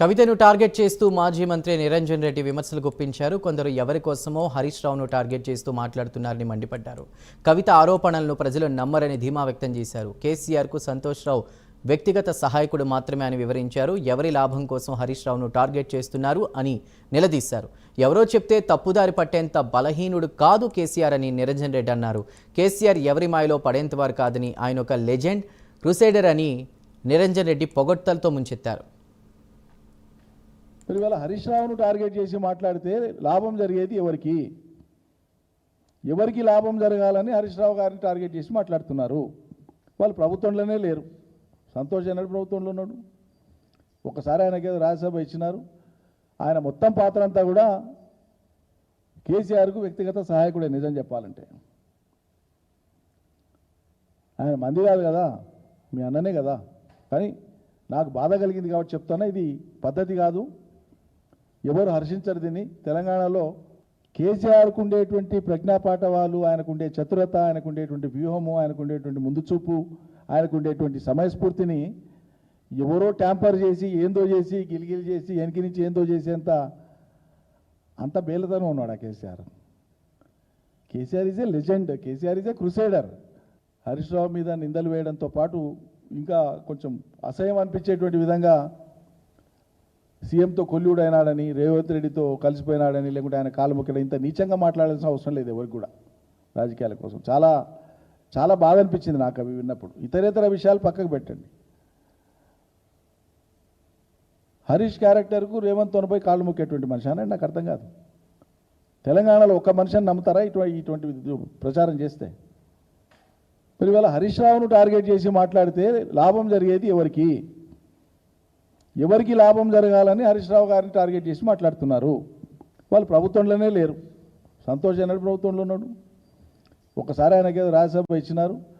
కవితను టార్గెట్ చేస్తూ మాజీ మంత్రి నిరంజన్ రెడ్డి విమర్శలు గుప్పించారు. కొందరు ఎవరి కోసమో హరీష్ రావును టార్గెట్ చేస్తూ మాట్లాడుతున్నారని మండిపడ్డారు. కవిత ఆరోపణలను ప్రజలు నమ్మరని ధీమా వ్యక్తం చేశారు. కేసీఆర్కు సంతోష్ రావు వ్యక్తిగత సహాయకుడు మాత్రమే అని వివరించారు. ఎవరి లాభం కోసం హరీష్ రావును టార్గెట్ చేస్తున్నారు అని నిలదీశారు. ఎవరో చెప్తే తప్పుదారి పట్టేంత బలహీనుడు కాదు కేసీఆర్ అని నిరంజన్ రెడ్డి అన్నారు. కేసీఆర్ ఎవరి మాయలో పడేంతవారు కాదని ఆయన ఒక లెజెండ్ క్రూసైడర్ అని నిరంజన్ రెడ్డి పొగడ్తలతో ముంచెత్తారు. మరి ఇవాళ హరీష్ రావును టార్గెట్ చేసి మాట్లాడితే లాభం జరిగేది ఎవరికి? ఎవరికి లాభం జరగాలని హరీష్ రావు గారిని టార్గెట్ చేసి మాట్లాడుతున్నారు. వాళ్ళు ప్రభుత్వంలోనే లేరు. సంతోష్ అన్నాడు ప్రభుత్వంలో ఉన్నాడు. ఒకసారి ఆయనకి ఏదో రాజ్యసభ ఇచ్చినారు. ఆయన మొత్తం పాత్ర అంతా కూడా కేసీఆర్కు వ్యక్తిగత సహాయకుడే నిజం చెప్పాలంటే. ఆయన మంది కాదు కదా మీ అన్ననే కదా. కానీ నాకు బాధ కలిగింది కాబట్టి చెప్తాను ఇది పద్ధతి కాదు. ఎవరు హర్షించరు దీన్ని. తెలంగాణలో కేసీఆర్కు ఉండేటువంటి ప్రజ్ఞాపాఠవాలు ఆయనకు ఉండే చతురత ఆయనకు ఉండేటువంటి వ్యూహము ఆయనకు ఉండేటువంటి ముందుచూపు ఆయనకు ఉండేటువంటి సమయస్ఫూర్తిని ఎవరో ట్యాంపర్ చేసి ఏందో చేసి గిలిగిలి చేసి వెనక నుంచి ఏందో చేసేంత అంత బేలతనం ఉన్నాడు ఆ KCR. KCR is a legend KCR is a crusader. Harish Rao మీద నిందలు వేయడంతో పాటు ఇంకా కొంచెం అసహ్యం అనిపించేటువంటి విధంగా సీఎంతో కొల్లుడైనాడని రేవంత్ రెడ్డితో కలిసిపోయినాడని లేకుంటే ఆయన కాలు మొక్కడం ఇంత నీచంగా మాట్లాడాల్సిన అవసరం లేదు ఎవరికి కూడా రాజకీయాల కోసం. చాలా చాలా బాధ అనిపించింది నాకు అవి విన్నప్పుడు. ఇతరేతర విషయాలు పక్కకు పెట్టండి. హరీష్ క్యారెక్టర్కు రేవంత్ తోనపై కాళ్ళు మొక్కేటువంటి మనిషి అని నాకు అర్థం కాదు. తెలంగాణలో ఒక్క మనిషిని నమ్ముతారా? ఇటువంటి ఇటువంటి ప్రచారం చేస్తే. మరి ఇవాళ హరీష్ రావును టార్గెట్ చేసి మాట్లాడితే లాభం జరిగేది ఎవరికి? ఎవరికి లాభం జరగాలని హరీష్ రావు గారిని టార్గెట్ చేసి మాట్లాడుతున్నారు. వాళ్ళు ప్రభుత్వంలోనే లేరు. సంతోష్ అన్నాడు ప్రభుత్వంలో ఉన్నాడు. ఒకసారి ఆయనకి రాజ్యసభ ఇచ్చినారు.